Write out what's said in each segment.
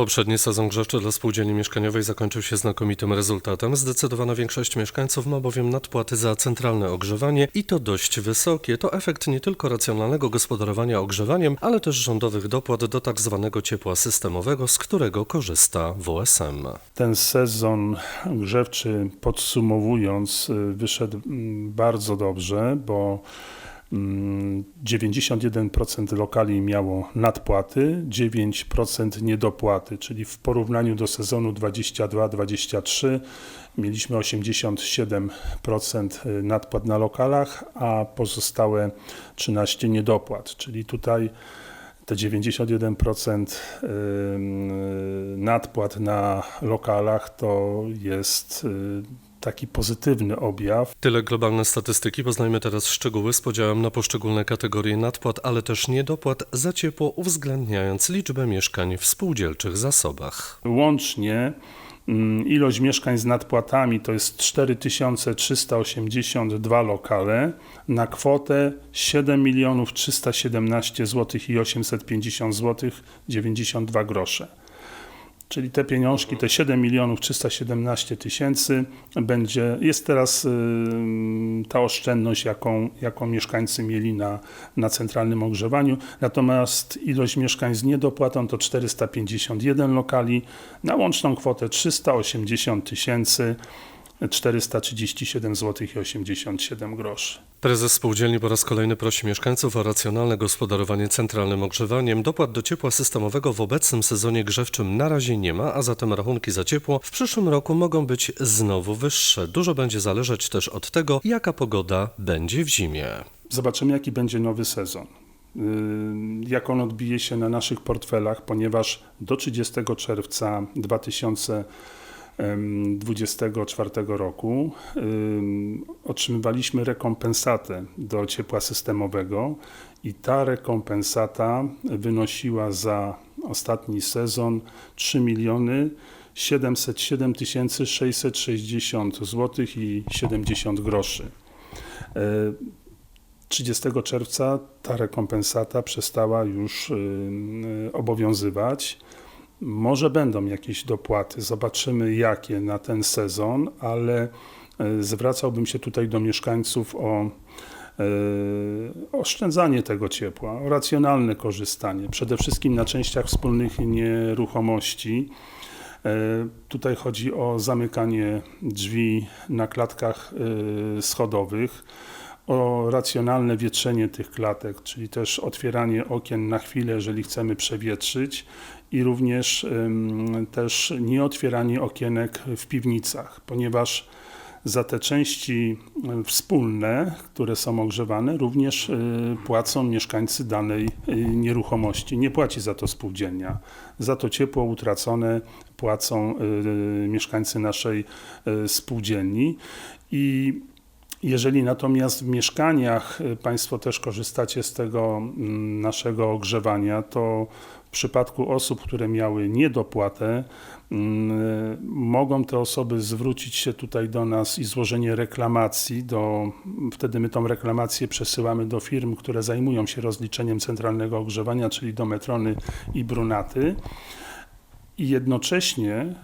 Poprzedni sezon grzewczy dla spółdzielni mieszkaniowej zakończył się znakomitym rezultatem. Zdecydowana większość mieszkańców ma bowiem nadpłaty za centralne ogrzewanie i to dość wysokie. To efekt nie tylko racjonalnego gospodarowania ogrzewaniem, ale też rządowych dopłat do tak zwanego ciepła systemowego, z którego korzysta WSM. Ten sezon grzewczy podsumowując y, wyszedł mm, bardzo dobrze, bo 91% lokali miało nadpłaty, 9% niedopłaty, czyli w porównaniu do sezonu 22-23 mieliśmy 87% nadpłat na lokalach, a pozostałe 13 niedopłat, czyli tutaj te 91% ym, nadpłat na lokalach to jest y, taki pozytywny objaw. Tyle globalne statystyki. Poznajmy teraz szczegóły z podziałem na poszczególne kategorie nadpłat, ale też niedopłat za ciepło, uwzględniając liczbę mieszkań w spółdzielczych zasobach. Łącznie mm, ilość mieszkań z nadpłatami to jest 4382 lokale na kwotę 7 milionów 317 zł i 850 zł 92 grosze. Czyli te pieniążki, te 7 milionów 317 tysięcy będzie, jest teraz ta oszczędność, jaką, jaką mieszkańcy mieli na, na centralnym ogrzewaniu. Natomiast ilość mieszkań z niedopłatą to 451 lokali na łączną kwotę 380 tysięcy 437 zł i 87 groszy. Prezes spółdzielni po raz kolejny prosi mieszkańców o racjonalne gospodarowanie centralnym ogrzewaniem. Dopłat do ciepła systemowego w obecnym sezonie grzewczym na razie nie ma, a zatem rachunki za ciepło w przyszłym roku mogą być znowu wyższe. Dużo będzie zależeć też od tego, jaka pogoda będzie w zimie. Zobaczymy, jaki będzie nowy sezon. Yy, Jak on odbije się na naszych portfelach, ponieważ do 30 czerwca 2024 roku ym, otrzymywaliśmy rekompensatę do ciepła systemowego i ta rekompensata wynosiła za ostatni sezon 3 miliony 707 660 zł i 70 groszy. Yy, 30 czerwca ta rekompensata przestała już obowiązywać. Może będą jakieś dopłaty, zobaczymy jakie na ten sezon, ale y, zwracałbym się tutaj do mieszkańców o y, oszczędzanie tego ciepła, o racjonalne korzystanie, przede wszystkim na częściach wspólnych nieruchomości. E, Tutaj chodzi o zamykanie drzwi na klatkach schodowych, o racjonalne wietrzenie tych klatek, czyli też otwieranie okien na chwilę, jeżeli chcemy przewietrzyć i również też nie otwieranie okienek w piwnicach, ponieważ za te części wspólne, które są ogrzewane, również y, płacą mieszkańcy danej y, nieruchomości. Nie płaci za to spółdzielnia. Za to ciepło utracone płacą y, mieszkańcy naszej spółdzielni. I jeżeli natomiast w mieszkaniach y, Państwo też korzystacie z tego mm, naszego ogrzewania, to w przypadku osób, które miały niedopłatę, mm, y, mogą te osoby zwrócić się tutaj do nas i złożenie reklamacji. Do, wtedy my tą reklamację przesyłamy do firm, które zajmują się rozliczeniem centralnego ogrzewania, czyli do Metrony i Brunaty. I jednocześnie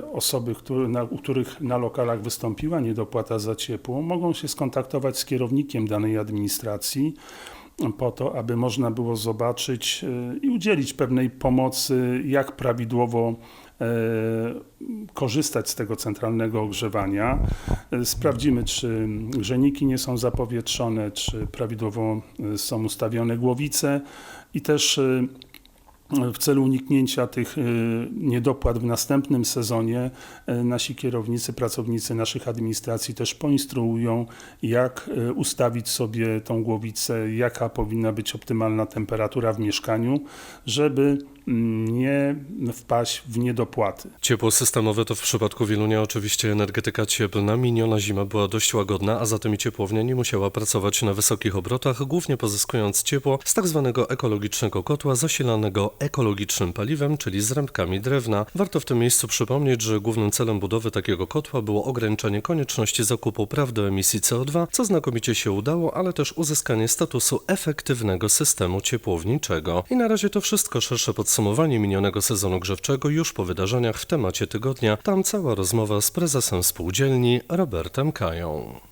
y, osoby, na, u których na lokalach wystąpiła niedopłata za ciepło, mogą się skontaktować z kierownikiem danej administracji po to, aby można było zobaczyć y, i udzielić pewnej pomocy, jak prawidłowo e, korzystać z tego centralnego ogrzewania. E, Sprawdzimy, czy grzejniki nie są zapowietrzone, czy prawidłowo e, są ustawione głowice i też e, w celu uniknięcia tych y, niedopłat w następnym sezonie y, nasi kierownicy, pracownicy naszych administracji też poinstruują, jak y, ustawić sobie tą głowicę, jaka powinna być optymalna temperatura w mieszkaniu, żeby nie wpaść w niedopłaty. Ciepło systemowe to w przypadku Wielunia oczywiście energetyka cieplna. Miniona zima była dość łagodna, a zatem i ciepłownia nie musiała pracować na wysokich obrotach, głównie pozyskując ciepło z tak zwanego ekologicznego kotła zasilanego ekologicznym paliwem, czyli z rębkami drewna. Warto w tym miejscu przypomnieć, że głównym celem budowy takiego kotła było ograniczenie konieczności zakupu praw do emisji CO2, co znakomicie się udało, ale też uzyskanie statusu efektywnego systemu ciepłowniczego. I na razie to wszystko. Szersze podsumowanie podsumowanie minionego sezonu grzewczego już po wydarzeniach w temacie tygodnia. Tam cała rozmowa z prezesem spółdzielni Robertem Kają.